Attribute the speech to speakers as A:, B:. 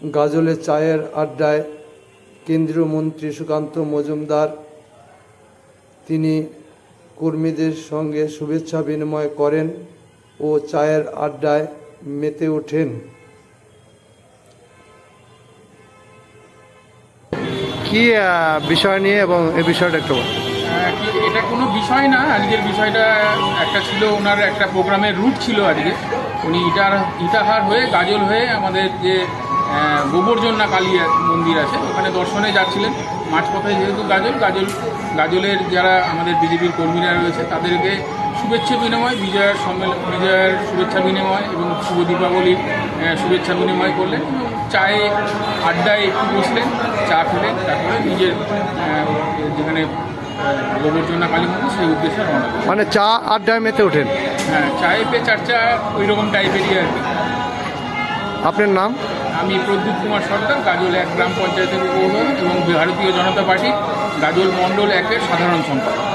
A: গাজলে চায়ের আড্ডায় কেন্দ্রীয় মন্ত্রী সুকান্ত মজুমদার তিনি কর্মীদের সঙ্গে শুভেচ্ছা বিনিময় করেন ও চায়ের আড্ডায় মেতে ওঠেন কি বিষয় নিয়ে এবং এই বিষয়টা একটু।
B: এটা কোনো বিষয় না আজকের বিষয়টা একটা ছিল ওনার একটা প্রোগ্রামের রুট ছিল আজকে উনি ইটার ইটাহার হয়ে গাজল হয়ে আমাদের যে আহ, গোবর্জন্না কালী মন্দির আছে ওখানে দর্শনে যাচ্ছিলেন। মাঝপথে যেহেতু গাজল গাজল গাজলের যারা আমাদের বিজেপির কর্মীরা রয়েছে তাদেরকে শুভেচ্ছা বিনিময় বিজয়ের সম্মেলন বিজয়ের শুভেচ্ছা বিনিময় এবং শুভ দীপাবলির শুভেচ্ছা বিনিময় করলেন চায়ে আড্ডায় একটু বসলেন চা খেলেন তারপরে নিজের যেখানে গোবর্জনা কালী মন্দির সেই উদ্দেশ্যে
A: মানে চা আড্ডায় মেতে ওঠেন?
B: হ্যাঁ চায়ে পে চর্চা ওই রকম টাইপেরই আর কি।
A: আপনার নাম?
B: আমি প্রদ্যুৎ কুমার সরকার গাজল এক গ্রাম পঞ্চায়েতের উপর এবং ভারতীয় জনতা পার্টি গাজল মণ্ডল একের সাধারণ সম্পাদক।